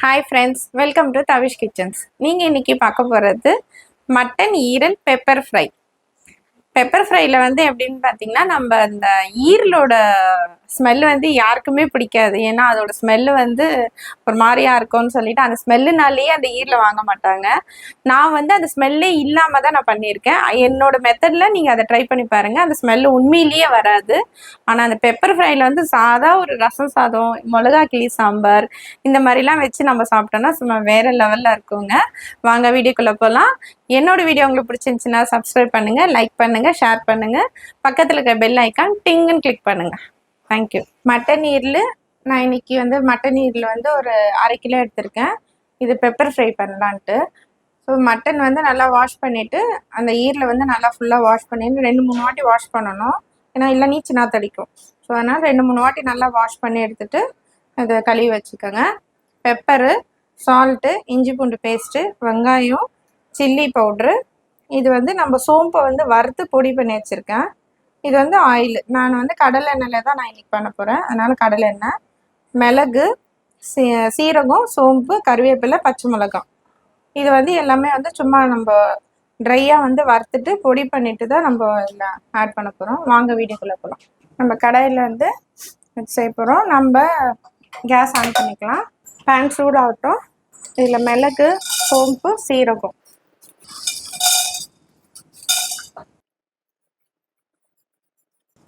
Hi friends welcome to Thavish kitchens நீங்கள் இன்றைக்கி பார்க்க போகிறது மட்டன் ஈரல் பெப்பர் ஃப்ரை பெப்பர் ஃப்ரைல வந்து எப்படின்னு பார்த்தீங்கன்னா நம்ம அந்த ஈரலோட ஸ்மெல் வந்து யாருக்குமே பிடிக்காது. ஏன்னா அதோட ஸ்மெல்லு வந்து ஒரு மாதிரியா இருக்கும்னு சொல்லிட்டு அந்த ஸ்மெல்லுனாலேயே அந்த ஈரில் வாங்க மாட்டாங்க. நான் வந்து அந்த ஸ்மெல்லே இல்லாமல் தான் நான் பண்ணியிருக்கேன். என்னோட மெத்தடில் நீங்கள் அதை ட்ரை பண்ணி பாருங்கள் அந்த ஸ்மெல்லு உண்மையிலேயே வராது. ஆனால் அந்த பெப்பர் ஃப்ரைல வந்து சாதா ஒரு ரசம் சாதம் மிளகா கிளி சாம்பார் இந்த மாதிரிலாம் வச்சு நம்ம சாப்பிட்டோம்னா சும்மா வேறு லெவலில் இருக்குங்க. வாங்க வீடியோக்குள்ளே போகலாம் என்னோட வீடியோ உங்களுக்கு பிடிச்சிருந்துச்சுன்னா சப்ஸ்கிரைப் பண்ணுங்கள் லைக் பண்ணுங்கள் ஷேர் பண்ணுங்கள் பக்கத்தில் இருக்க பெல் ஐக்கான் டிங்குன்னு கிளிக் பண்ணுங்கள் தேங்க்யூ மட்டன் ஈரல் நான் இன்னைக்கு வந்து மட்டன் ஈரல் வந்து ஒரு அரை கிலோ எடுத்திருக்கேன். இது பெப்பர் ஃப்ரை பண்ணலான்ட்டு. ஸோ மட்டன் வந்து நல்லா வாஷ் பண்ணிவிட்டு அந்த ஈரில் வந்து நல்லா ஃபுல்லாக வாஷ் பண்ணிட்டு ரெண்டு மூணு வாட்டி வாஷ் பண்ணணும். ஏன்னா இல்லை நீச்சினா தடிக்கும். ஸோ அதனால் ரெண்டு மூணு வாட்டி நல்லா வாஷ் பண்ணி எடுத்துகிட்டு அதை கழுவி வச்சுக்கோங்க. பெப்பரு சால்ட்டு இஞ்சி பூண்டு பேஸ்ட்டு வெங்காயம் சில்லி பவுட்ரு. இது வந்து நம்ம சோம்பை வந்து வறுத்து பொடி பண்ணி வச்சுருக்கேன். இது வந்து ஆயில் நான் வந்து கடலை எண்ணெயில் தான் நான் இன்னைக்கு பண்ண போகிறேன் அதனால் கடலை எண்ணெய் மிளகு சீ சீரகம் சோம்பு கருவேப்பிலை பச்சை மிளகாய். இது வந்து எல்லாமே வந்து சும்மா நம்ம ட்ரையாக வந்து வறுத்துட்டு பொடி பண்ணிட்டு தான் நம்ம இதில் ஆட் பண்ண போகிறோம் வாங்க வீடியோக்குள்ளே போகலாம் நம்ம கடையில் வந்து செய்ய போகிறோம் நம்ம கேஸ் ஆன் பண்ணிக்கலாம். பேன் சூடாகட்டும். இதில் மிளகு சோம்பு சீரகம்.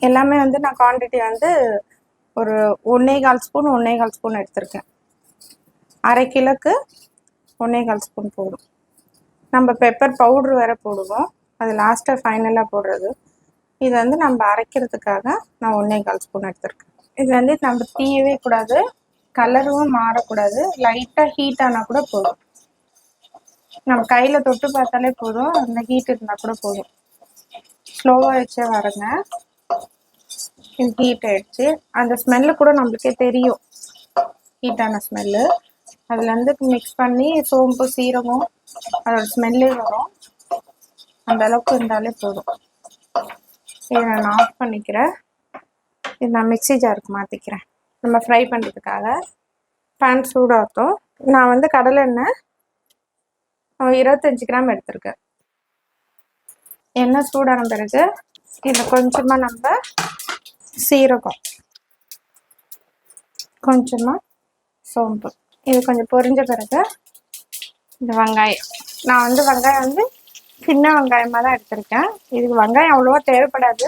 எல்லாமே வந்து நான் குவான்டிட்டி வந்து ஒரு ஒன்றே கால் ஸ்பூன் ஒன்றே கால் ஸ்பூன் எடுத்திருக்கேன். அரை கிலோக்கு ஒன்றே கால் ஸ்பூன் போடும் நம்ம பெப்பர் பவுட்ரு வேற போடுவோம். அது லாஸ்ட்டாக ஃபைனலாக போடுறது. இது வந்து நம்ம அரைக்கிறதுக்காக நான் ஒன்றே கால் ஸ்பூன் எடுத்திருக்கேன். இது வந்து நம்ம தீயவே கூடாது. கலரும் மாறக்கூடாது. லைட்டாக ஹீட் ஆனால் கூட போதும். நம்ம கையில் தொட்டு பார்த்தாலே போதும். அந்த ஹீட் இருந்தால் கூட போதும். ஸ்லோவாக வச்சே வரங்க இது ஹீட் ஆயிடுச்சு. அந்த ஸ்மெல்லு கூட நம்மளுக்கே தெரியும். ஹீட்டான ஸ்மெல்லு அதுலேருந்து மிக்ஸ் பண்ணி சோம்பு சீரகம் அதோட ஸ்மெல்லே வரும். அந்த அளவுக்கு இருந்தாலே போதும். இதை நான் ஆஃப் பண்ணிக்கிறேன். இது நான் மிக்ஸி ஜாருக்கு மாற்றிக்கிறேன் நம்ம ஃப்ரை பண்ணுறதுக்காக பேன் சூடாகட்டும். நான் வந்து கடலெண்ணெய் இருபத்தஞ்சி கிராம் எடுத்திருக்கேன். எண்ணெய் சூடான பிறகு இதில் கொஞ்சமாக நம்ம சீரகம் கொஞ்சமாக சோம்பு. இது கொஞ்சம் பொரிஞ்ச பிறகு இந்த வெங்காயம். நான் வந்து வெங்காயம் வந்து சின்ன வெங்காயமாக தான் எடுத்திருக்கேன். இதுக்கு வெங்காயம் அவ்வளோவா தேவைப்படாது.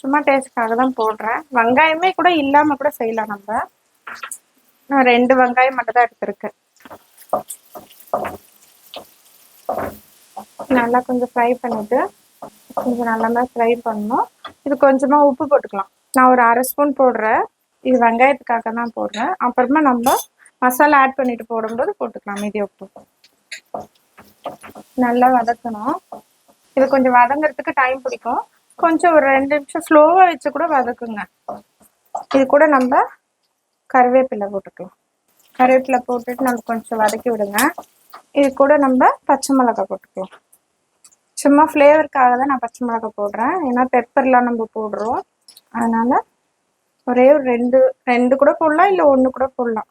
சும்மா டேஸ்ட்காக தான் போடுறேன். வெங்காயமே கூட இல்லாமல் கூட செய்யலாம் நம்ம. நான் ரெண்டு வெங்காயம் மட்டும் தான் எடுத்திருக்கேன். நல்லா கொஞ்சம் ஃப்ரை பண்ணிவிட்டு கொஞ்சம் நல்லா ஃப்ரை பண்ணணும். இது கொஞ்சமாக உப்பு போட்டுக்கலாம். நான் ஒரு அரை ஸ்பூன் போடுறேன். இது வெங்காயத்துக்காக தான் போடுறேன். அப்புறமா நம்ம மசாலா ஆட் பண்ணிட்டு போடும்போது போட்டுக்கலாம். மீதி உப்பு. நல்லா வதக்கணும். இது கொஞ்சம் வதங்குறதுக்கு டைம் பிடிக்கும். கொஞ்சம் ஒரு ரெண்டு நிமிஷம் ஸ்லோவாக வச்சு கூட வதக்குங்க. இது கூட நம்ம கருவேப்பிலை போட்டுக்கலாம். கருவேப்பிலை போட்டுட்டு நம்ம கொஞ்சம் வதக்கி விடுங்க. இது கூட நம்ம பச்சை மிளகாய் போட்டுக்கலாம். சும்மா ஃப்ளேவருக்காக தான் நான் பச்சை மிளகாய் போடுறேன். ஏன்னா பெப்பர்லாம் நம்ம போடுறோம். அதனால் ஒரே ஒரு ரெண்டு ரெண்டு கூட போடலாம் இல்லை ஒன்று கூட போடலாம்.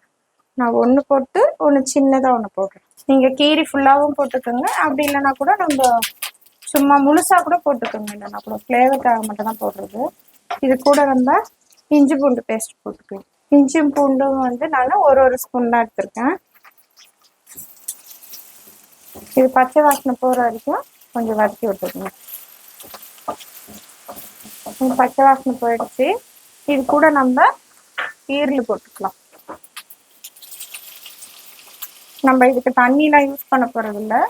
நான் ஒன்று போட்டு ஒன்று சின்னதாக ஒன்று போடுறேன். நீங்கள் கீரி ஃபுல்லாகவும் போட்டுக்கோங்க. அப்படி இல்லைன்னா கூட நம்ம சும்மா முழுசாக கூட போட்டுக்கோங்க. இல்லைன்னா கூட ஃப்ளேவருக்காக மட்டும் தான் போடுறது. இது கூட நம்ம இஞ்சி பூண்டு பேஸ்ட் போட்டுக்கலாம். இஞ்சி பூண்டும் வந்து நான் ஒரு ஒரு ஸ்பூன் தான் எடுத்திருக்கேன். இது பச்சை வாசனை போகிற வரைக்கும் கொஞ்சம் வதக்கி விட்டுக்கோங்க. பச்சை வாசனை போயிடுச்சு. இது கூட நம்ம ஈரல் போட்டுக்கலாம். நம்ம இதுக்கு தண்ணிலாம் யூஸ் பண்ண போறது இல்லை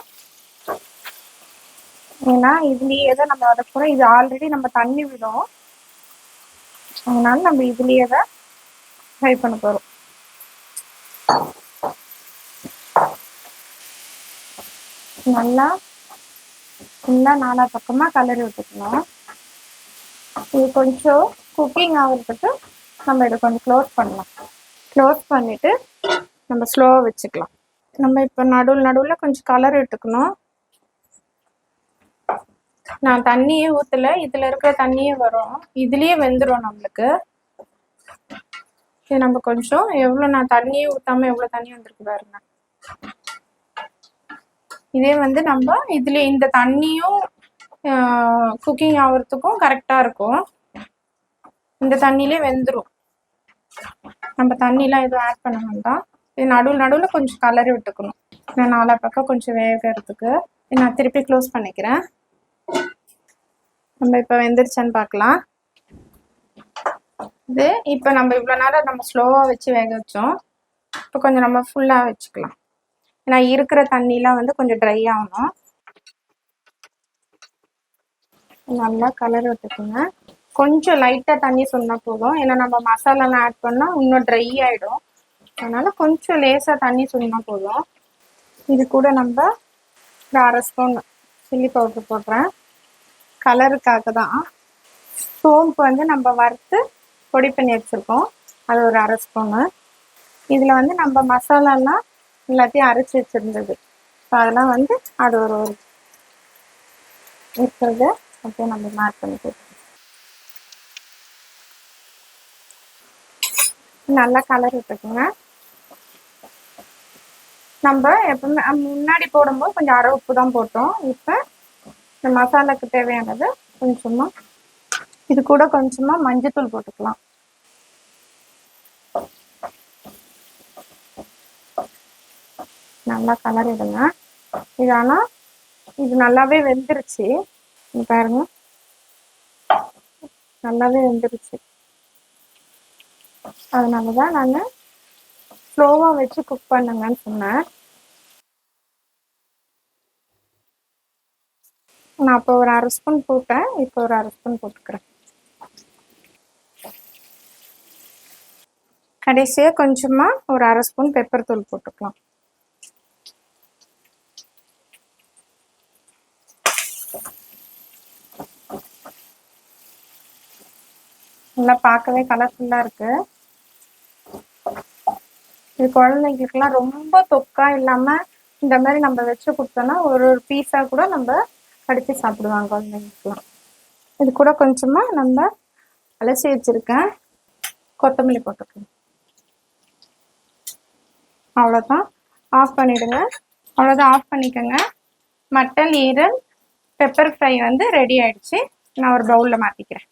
ஏன்னா இதுலயே தான் நம்ம வதக்க போறோம். இது ஆல்ரெடி நம்ம தண்ணி விடும். அதனால நம்ம இதுலேயே தான் ஃப்ரை பண்ண போறோம். நல்லா ஃபுல்லாக நாலா பக்கமாக கலரி விட்டுக்கணும். இது கொஞ்சம் குக்கிங் ஆகிறதுக்கு நம்ம இதை கொஞ்சம் க்ளோஸ் பண்ணலாம். க்ளோஸ் பண்ணிவிட்டு நம்ம ஸ்லோவாக வச்சுக்கலாம். நம்ம இப்போ நடுவில் நடுவில் கொஞ்சம் கலர் விட்டுக்கணும் நான் தண்ணியே ஊற்றலை இதில் இருக்கிற தண்ணியே வரும். இதுலேயே வெந்துடும் நம்மளுக்கு. இது நம்ம கொஞ்சம் எவ்வளோ நான் தண்ணியே ஊற்றாமல் எவ்வளோ தண்ணி வந்திருக்கு பாருங்க. இதே வந்து நம்ம இதுல இந்த தண்ணியும் குக்கிங் ஆகிறதுக்கும் கரெக்டாக இருக்கும். இந்த தண்ணியிலே வெந்துடும் நம்ம தண்ணிலாம் எதுவும் ஆட் பண்ண வேண்டாம். இது நடுவில் நடுவில் கொஞ்சம் கலரி விட்டுக்கணும். நான் நாலா பக்கம் கொஞ்சம் வேகிறதுக்கு. நான் திருப்பி க்ளோஸ் பண்ணிக்கிறேன். நம்ம இப்போ வெந்துருச்சான்னு பார்க்கலாம். இது இப்போ நம்ம இவ்வளோ நேரம் நம்ம ஸ்லோவாக வச்சு வேக வச்சோம். இப்போ கொஞ்சம் நம்ம ஃபுல்லாக வச்சுக்கலாம். ஏன்னா இருக்கிற தண்ணிலாம் வந்து கொஞ்சம் ட்ரை ஆகணும். நல்லா கலர் விட்டுக்குங்க. கொஞ்சம் லைட்டாக தண்ணி சொன்னால் போதும். ஏன்னா நம்ம மசாலாலாம் ஆட் பண்ணால் இன்னும் ட்ரை ஆகிடும் அதனால் கொஞ்சம் லேசாக தண்ணி சொன்னால் போதும். இது கூட நம்ம ஒரு அரை ஸ்பூன் சில்லி பவுடர் போடுறேன். கலருக்காக தான். சோம்பு வந்து நம்ம வறுத்து பொடி பண்ணி வச்சுருக்கோம். அது ஒரு அரை ஸ்பூனு இதில் வந்து நம்ம மசாலாலாம் எல்லாத்தையும் அரைச்சி வச்சுருந்தது. ஸோ அதெல்லாம் வந்து அது ஒரு ஒரு இருக்கிறத அப்படியே நம்ம மார்க் பண்ணி நல்லா கலர் விட்டுக்குங்க. நம்ம எப்பவுமே முன்னாடி போடும்போது கொஞ்சம் அரை உப்பு தான் போட்டோம். இப்போ இந்த மசாலாக்கு தேவையானது கொஞ்சமா இது கூட கொஞ்சமா மஞ்சத்தூள் போட்டுக்கலாம். நல்லா கலரிடுங்க இது ஆனால் இது நல்லாவே வெந்துருச்சு. பாருங்க. நல்லாவே வெந்துருச்சு. அதனால தான் நான் ஸ்லோவாக வச்சு குக் பண்ணுங்கன்னு சொன்னேன். நான் இப்போ ஒரு அரை ஸ்பூன் போட்டேன். இப்போ ஒரு அரை ஸ்பூன் போட்டுக்கிறேன். கடைசியாக கொஞ்சமாக ஒரு அரை ஸ்பூன் பெப்பர் தூள் போட்டுக்கலாம். நல்லா பார்க்கவே கலர்ஃபுல்லாக இருக்கு. இது குழந்தைங்களுக்குலாம் ரொம்ப தொக்கா இல்லாமல் இந்த மாதிரி நம்ம வச்சு கொடுத்தோன்னா ஒரு ஒரு பீஸாக கூட நம்ம கடித்து சாப்பிடுவாங்க குழந்தைங்களுக்குலாம் இது கூட கொஞ்சமாக நம்ம அலசி வச்சுருக்கேன். கொத்தமல்லி போட்டுக்கலாம் அவ்வளோதான் ஆஃப் பண்ணிவிடுங்க அவ்வளோதான் ஆஃப் பண்ணிக்கோங்க. மட்டன் ஈரல் பெப்பர் ஃப்ரை வந்து ரெடி ஆயிடுச்சு. நான் ஒரு பவுலில் மாற்றிக்கிறேன்